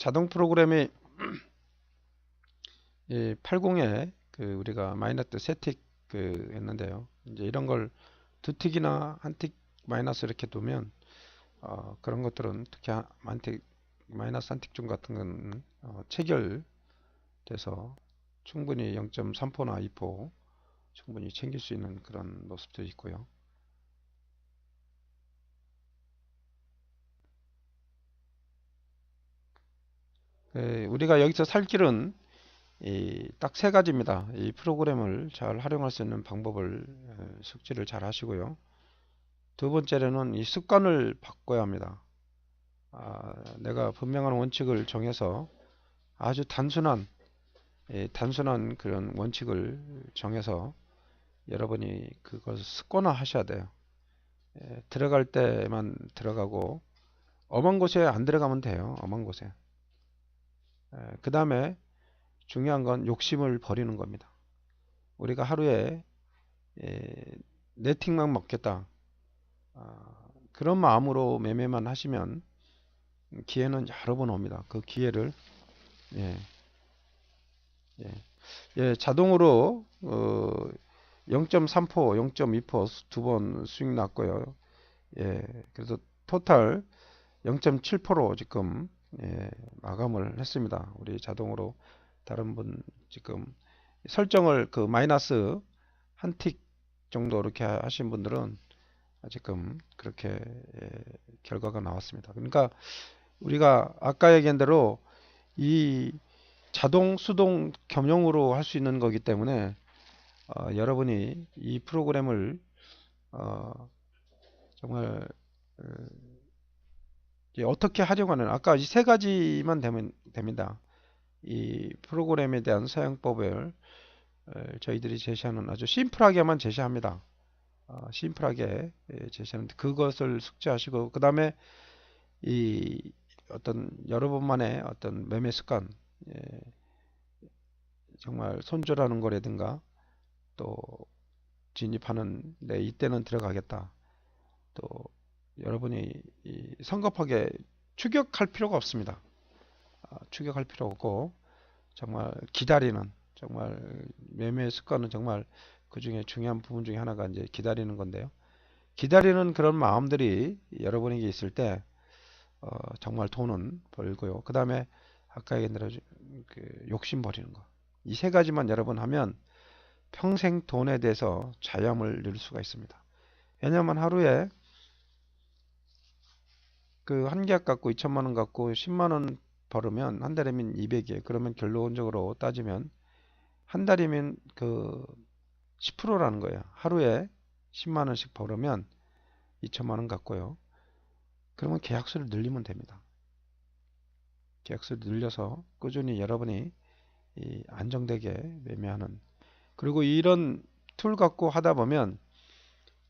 자동 프로그램이 이 80에 그 우리가 마이너스 세틱 그 했는데요. 이제 이런 걸 두 틱이나 한 틱 마이너스 이렇게 두면 어, 그런 것들은 특히 만틱 마이너스 한 틱 중 같은 건 어, 체결돼서 충분히 0.3포나 2포 충분히 챙길 수 있는 그런 모습도 있고요. 우리가 여기서 살 길은 딱 세 가지입니다. 이 프로그램을 잘 활용할 수 있는 방법을 예, 숙지를 잘 하시고요. 두 번째로는 이 습관을 바꿔야 합니다. 아, 내가 분명한 원칙을 정해서 아주 단순한 예, 단순한 그런 원칙을 정해서 여러분이 그것을 습관화 하셔야 돼요. 예, 들어갈 때만 들어가고 엄한 곳에 안 들어가면 돼요. 엄한 곳에. 그 다음에 중요한 건 욕심을 버리는 겁니다. 우리가 하루에 네 틱만 먹겠다. 아, 그런 마음으로 매매만 하시면 기회는 여러 번 옵니다. 그 기회를 예, 예, 예 자동으로 어, 0.3포, 0.2포 두번 수익 났고요. 예, 그래서 토탈 0.7%로 지금 예, 마감을 했습니다. 우리 자동으로 다른 분 지금 설정을 그 마이너스 한 틱 정도 이렇게 하신 분들은 지금 그렇게 예, 결과가 나왔습니다. 그러니까 우리가 아까 얘기한 대로 이 자동 수동 겸용으로 할 수 있는 거기 때문에 어, 여러분이 이 프로그램을 어, 정말 어, 어떻게 활용하는 아까 이 세 가지만 되면 됩니다. 이 프로그램에 대한 사용법을 저희들이 제시하는 아주 심플하게만 제시합니다. 어, 심플하게 예, 제시하는데 그것을 숙지하시고 그 다음에 이 어떤 여러분만의 어떤 매매 습관 예, 정말 손절하는 거라든가 또 진입하는 내 이때는 들어가겠다 또 여러분이 성급하게 추격할 필요가 없습니다. 아, 추격할 필요 없고 정말 기다리는 정말 매매 습관은 정말 그 중에 중요한 부분 중에 하나가 이제 기다리는 건데요. 기다리는 그런 마음들이 여러분에게 있을 때 어, 정말 돈은 벌고요. 그 다음에 아까 얘기한 대로 그 욕심 버리는 거. 이 세 가지만 여러분 하면 평생 돈에 대해서 자유함을 누릴 수가 있습니다. 왜냐하면 하루에 그 한 계약 갖고 2천만 원 갖고 10만 원 벌으면 한 달이면 200이에요. 그러면 결론적으로 따지면 한 달이면 그 10%라는 거예요. 하루에 10만 원씩 벌으면 2천만 원 갖고요. 그러면 계약수를 늘리면 됩니다. 계약수를 늘려서 꾸준히 여러분이 안정되게 매매하는 그리고 이런 툴 갖고 하다 보면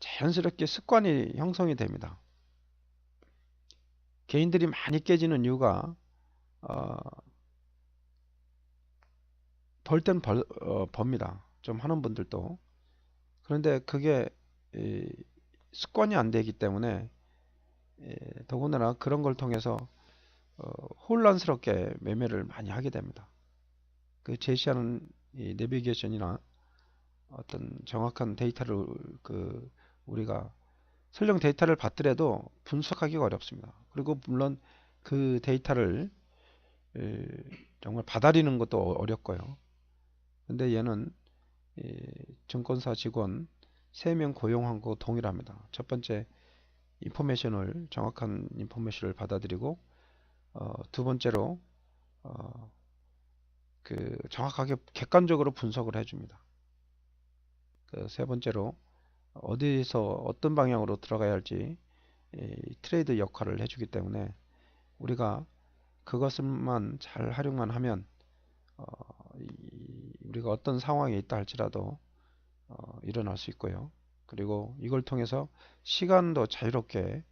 자연스럽게 습관이 형성이 됩니다. 개인들이 많이 깨지는 이유가 어, 벌땐 벌, 어, 법니다. 좀 하는 분들도 그런데 그게 이, 습관이 안 되기 때문에 예, 더군다나 그런 걸 통해서 어, 혼란스럽게 매매를 많이 하게 됩니다. 그 제시하는 이 내비게이션이나 어떤 정확한 데이터를 그 우리가 설령 데이터를 받더라도 분석하기가 어렵습니다. 그리고 물론 그 데이터를 정말 받아들이는 것도 어렵고요. 근데 얘는 증권사 직원 3명 고용한 거 동일합니다. 첫 번째 인포메이션을 정확한 인포메이션을 받아들이고 어, 두 번째로 어, 그 정확하게 객관적으로 분석을 해줍니다. 그 세 번째로 어디서 어떤 방향으로 들어가야 할지 트레이드 역할을 해주기 때문에 우리가 그것만 잘 활용만 하면 어, 우리가 어떤 상황에 있다 할지라도 어, 일어날 수 있고요. 그리고 이걸 통해서 시간도 자유롭게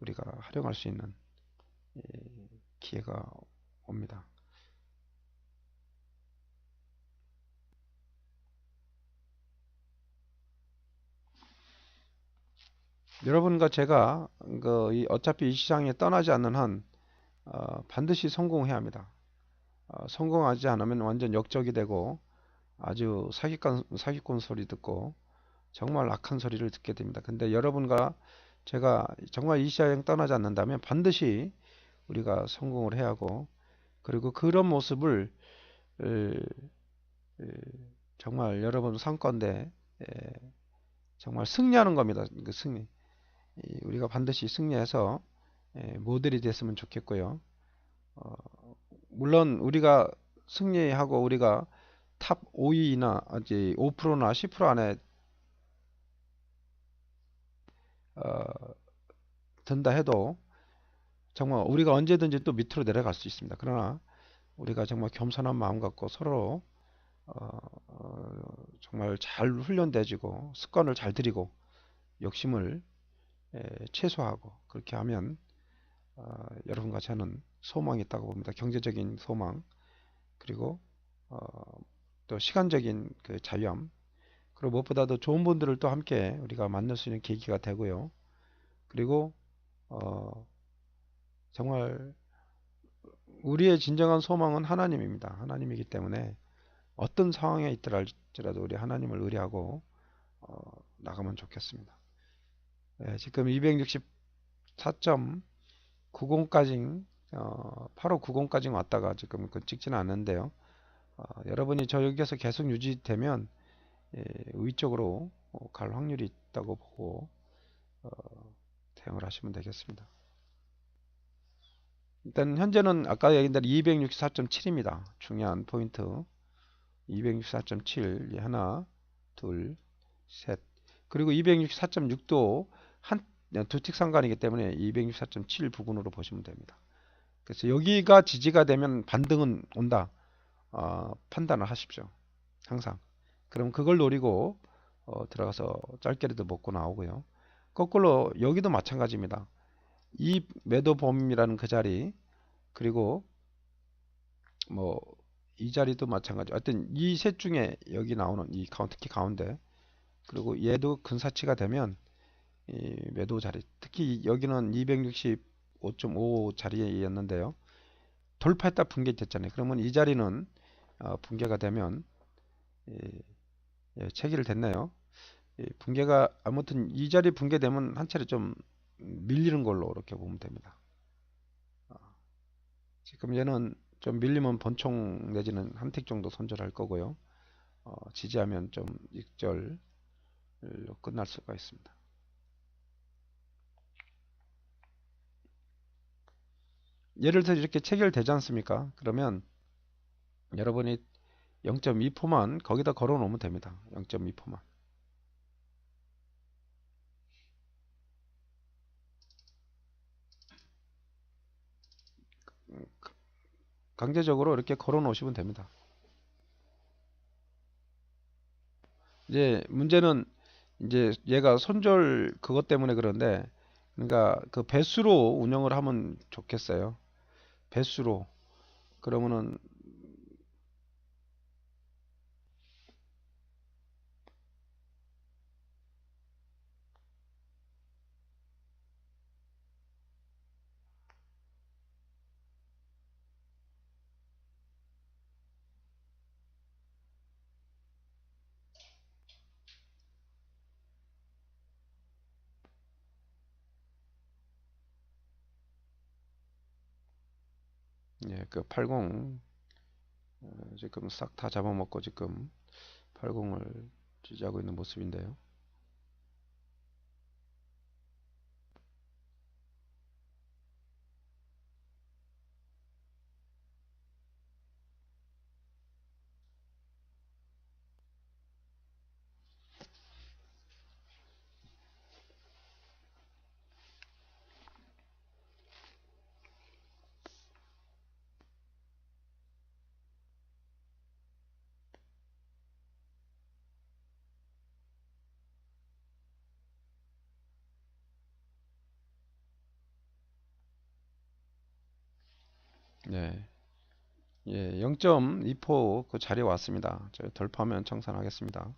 우리가 활용할 수 있는 기회가 옵니다. 여러분과 제가 그 어차피 이 시장에 떠나지 않는 한 어, 반드시 성공해야 합니다. 어, 성공하지 않으면 완전 역적이 되고 아주 사기꾼, 사기꾼 소리 듣고 정말 악한 소리를 듣게 됩니다. 근데 여러분과 제가 정말 이 시장 떠나지 않는다면 반드시 우리가 성공을 해야 하고 그리고 그런 모습을 에, 에, 정말 여러분 상권대 정말 승리하는 겁니다. 그 승리. 우리가 반드시 승리해서 모델이 됐으면 좋겠고요. 어, 물론 우리가 승리하고 우리가 탑 5위나 5%나 10% 안에 어, 든다 해도 정말 우리가 언제든지 또 밑으로 내려갈 수 있습니다. 그러나 우리가 정말 겸손한 마음 갖고 서로 어, 어, 정말 잘 훈련되지고 습관을 잘 들이고 욕심을 에, 최소화하고 그렇게 하면 어, 여러분과 저는 소망이 있다고 봅니다. 경제적인 소망 그리고 어, 또 시간적인 그 자유함 그리고 무엇보다도 좋은 분들을 또 함께 우리가 만날 수 있는 계기가 되고요. 그리고 어, 정말 우리의 진정한 소망은 하나님입니다. 하나님이기 때문에 어떤 상황에 있더라도 우리 하나님을 의뢰하고 어, 나가면 좋겠습니다. 네, 지금 264.90까지 어, 8590까지 왔다가 지금 그 찍지는 않는데요. 어, 여러분이 저 여기에서 계속 유지되면 예, 위쪽으로 어, 갈 확률이 있다고 보고 어, 대응을 하시면 되겠습니다. 일단 현재는 아까 얘기한 대로 264.7입니다. 중요한 포인트 264.7 하나 둘 셋 그리고 264.6도 한 두 틱 상관이기 때문에 264.7 부근으로 보시면 됩니다. 그래서 여기가 지지가 되면 반등은 온다 어, 판단을 하십시오. 항상 그럼 그걸 노리고 어, 들어가서 짧게라도 먹고 나오고요. 거꾸로 여기도 마찬가지입니다. 이 매도 범위라는 그 자리 그리고 뭐 이 자리도 마찬가지. 하여튼 이 셋 중에 여기 나오는 이 특히 가운데 그리고 얘도 근사치가 되면 이 매도 자리 특히 여기는 265.5 자리였는데요. 돌파했다 붕괴됐잖아요. 그러면 이 자리는 어, 붕괴가 되면 예, 예, 체결 됐나요? 예, 붕괴가 아무튼 이 자리 붕괴되면 한 차례 좀 밀리는 걸로 이렇게 보면 됩니다. 어, 지금 얘는 좀 밀리면 번총 내지는 한틱 정도 손절할 거고요. 어, 지지하면 좀 익절로 끝날 수가 있습니다. 예를 들어 이렇게 체결되지 않습니까? 그러면 여러분이 0.2%만 거기다 걸어 놓으면 됩니다. 0.2%만. 강제적으로 이렇게 걸어 놓으시면 됩니다. 이제 문제는 이제 얘가 손절 그것 때문에 그런데 그러니까 그 배수로 운영을 하면 좋겠어요. 배수로 그러면은 예, 그 80 어, 지금 싹 다 잡아먹고 지금 80을 지지하고 있는 모습인데요. 네. 예, 0.25 그 자리에 왔습니다. 저희 덜 파면 청산하겠습니다.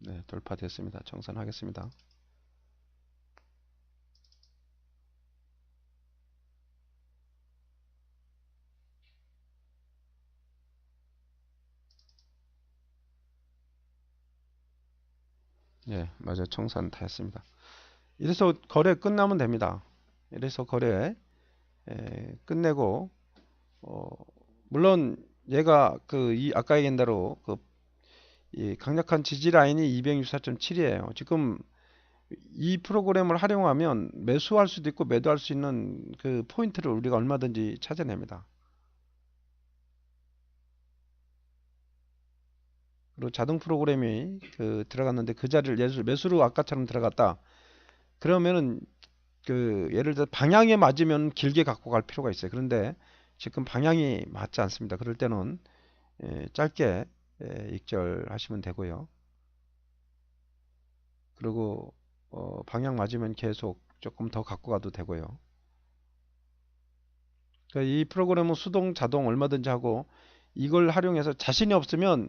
네, 돌파됐습니다. 청산하겠습니다. 맞아요. 청산 다 했습니다. 이래서 거래 끝나면 됩니다. 이래서 거래 에, 끝내고 어, 물론 얘가 그 이 아까 얘기한 대로 그 이 강력한 지지 라인이 264.7이에요. 지금 이 프로그램을 활용하면 매수할 수도 있고 매도할 수 있는 그 포인트를 우리가 얼마든지 찾아냅니다. 그리고 자동 프로그램이 그 들어갔는데 그 자리를 예수, 매수로 아까처럼 들어갔다. 그러면은 그 예를 들어 방향에 맞으면 길게 갖고 갈 필요가 있어요. 그런데 지금 방향이 맞지 않습니다. 그럴 때는 예, 짧게 예, 익절하시면 되고요. 그리고 어, 방향 맞으면 계속 조금 더 갖고 가도 되고요. 그러니까 이 프로그램은 수동 자동 얼마든지 하고 이걸 활용해서 자신이 없으면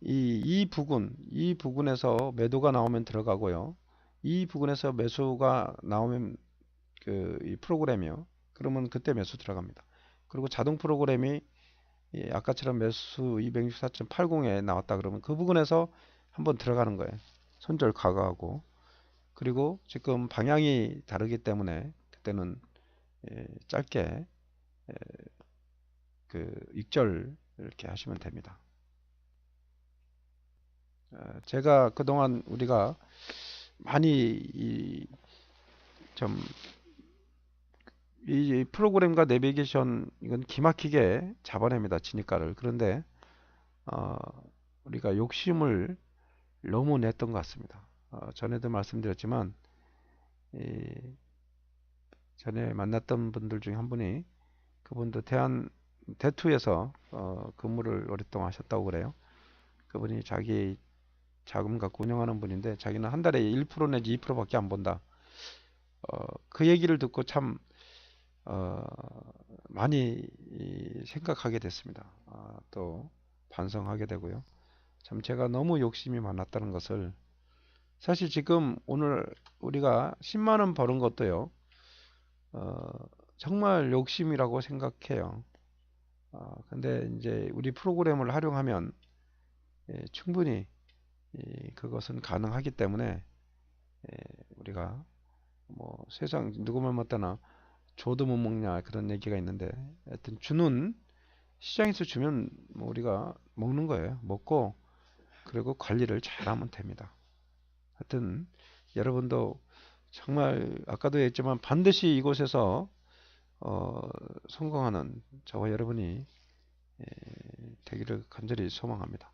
이, 이 부분, 이 부분에서 매도가 나오면 들어가고요. 이 부분에서 매수가 나오면 그 이 프로그램이요. 그러면 그때 매수 들어갑니다. 그리고 자동 프로그램이 이 아까처럼 매수 264.80에 나왔다 그러면 그 부분에서 한번 들어가는 거예요. 손절 가가하고 그리고 지금 방향이 다르기 때문에 그때는 예, 짧게 예, 그 익절 이렇게 하시면 됩니다. 어, 제가 그동안 우리가 많이 좀 이 프로그램과 내비게이션 이건 기막히게 잡아냅니다 진입가를. 그런데 어, 우리가 욕심을 너무 냈던 것 같습니다. 어, 전에도 말씀드렸지만 이, 전에 만났던 분들 중에 한 분이 그분도 대한 대투에서 어, 근무를 오랫동안 하셨다고 그래요. 그분이 자기 자금 갖고 운영하는 분인데 자기는 한 달에 1% 내지 2%밖에 안 본다. 어, 그 얘기를 듣고 참 어, 많이 생각하게 됐습니다. 아, 또 반성하게 되고요. 참 제가 너무 욕심이 많았다는 것을 사실 지금 오늘 우리가 10만 원 버는 것도요. 어, 정말 욕심이라고 생각해요. 어, 근데 이제 우리 프로그램을 활용하면 예, 충분히 그것은 가능하기 때문에 우리가 뭐 세상 누구만 못다나 줘도 못 먹냐 그런 얘기가 있는데 하여튼 주는 시장에서 주면 뭐 우리가 먹는 거예요. 먹고 그리고 관리를 잘하면 됩니다. 하여튼 여러분도 정말 아까도 했지만 반드시 이곳에서 어, 성공하는 저와 여러분이 에, 되기를 간절히 소망합니다.